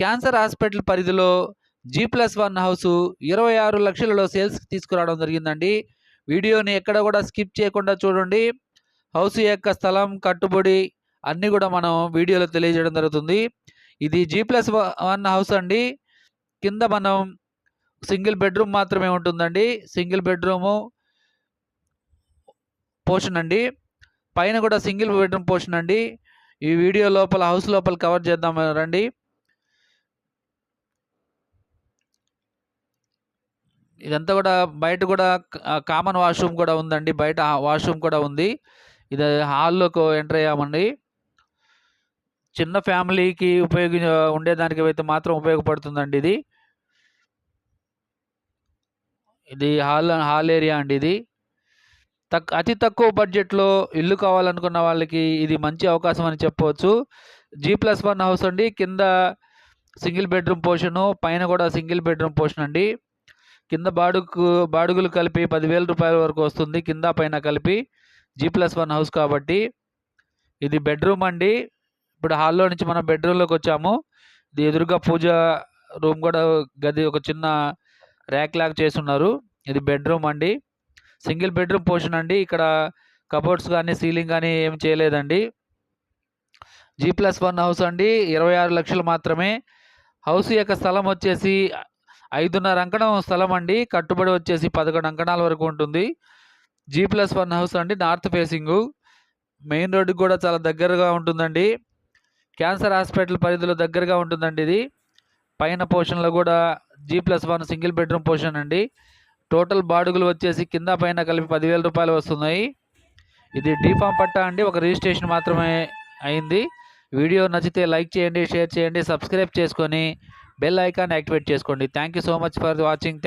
Cancer hospital పరిధిలో G plus one house ఇరవై ఆరు లక్షలలో సేల్స్ తీసుకురావడం జరిగిందండి. వీడియోని ఎక్కడ కూడా స్కిప్ చేయకుండా చూడండి. హౌస్ యొక్క స్థలం కట్టుబడి అన్నీ కూడా మనం వీడియోలో తెలియజేయడం జరుగుతుంది. ఇది జీ ప్లస్ వన్ హౌస్ అండి. కింద మనం సింగిల్ బెడ్రూమ్ మాత్రమే ఉంటుందండి. సింగిల్ బెడ్రూము పోర్షన్ అండి. పైన కూడా సింగిల్ బెడ్రూమ్ పోర్షన్ అండి. ఈ వీడియో లోపల హౌస్ లోపల కవర్ చేద్దాం రండి. ఇదంతా కూడా బయట కూడా కామన్ వాష్రూమ్ కూడా ఉందండి. బయట వాష్రూమ్ కూడా ఉంది. ఇది హాల్లోకి ఎంటర్ అయ్యామండి. చిన్న ఫ్యామిలీకి ఉపయోగ ఉండేదానికి అయితే మాత్రం ఉపయోగపడుతుందండి ఇది. ఇది హాల్ హాల్ ఏరియా అండి ఇది. తక్ అతి తక్కువ బడ్జెట్లో ఇల్లు కావాలనుకున్న వాళ్ళకి ఇది మంచి అవకాశం అని చెప్పవచ్చు. జీ ప్లస్ వన్ హౌస్ అండి. కింద సింగిల్ బెడ్రూమ్ పోర్షను పైన కూడా సింగిల్ బెడ్రూమ్ పోర్షన్ అండి. కింద బాడుగు బాడుగులు కలిపి పదివేల రూపాయల వరకు వస్తుంది. కింద పైన కలిపి జీ ప్లస్ వన్ హౌస్ కాబట్టి ఇది బెడ్రూమ్ అండి. ఇప్పుడు హాల్లో నుంచి మనం బెడ్రూమ్లోకి వచ్చాము. ఇది ఎదురుగా పూజ రూమ్ కూడా గది ఒక చిన్న ర్యాక్ లాగా చేస్తున్నారు ఇది బెడ్రూమ్ అండి. సింగిల్ బెడ్రూమ్ పోర్షన్ అండి. ఇక్కడ కబోర్డ్స్ కానీ సీలింగ్ కానీ ఏం చేయలేదండి. జీ ప్లస్ వన్ హౌస్ అండి. ఇరవై ఆరు లక్షలు మాత్రమే. హౌస్ యొక్క స్థలం వచ్చేసి ఐదున్నర అంకణం స్థలం అండి కట్టుబడి వచ్చేసి పదకొండు అంకణాల వరకు ఉంటుంది. జీ ప్లస్ వన్ హౌస్ అండి నార్త్ ఫేసింగ్ మెయిన్ రోడ్డుకి కూడా చాలా దగ్గరగా ఉంటుందండి. క్యాన్సర్ హాస్పిటల్ పరిధిలో దగ్గరగా ఉంటుందండి ఇది. పైన పోర్షన్లో కూడా G plus one single bedroom portion అండి. టోటల్ బాడుగులు వచ్చేసి కింద పైన కలిపి పదివేల రూపాయలు వస్తున్నాయి. ఇది డీఫామ్ పట్టా అండి ఒక రిజిస్ట్రేషన్ మాత్రమే అయింది. వీడియో నచ్చితే లైక్ చేయండి షేర్ చేయండి సబ్స్క్రైబ్ చేసుకొని బెల్ ఐకాన్ యాక్టివేట్ చేసుకోండి. Thank you so much for watching thank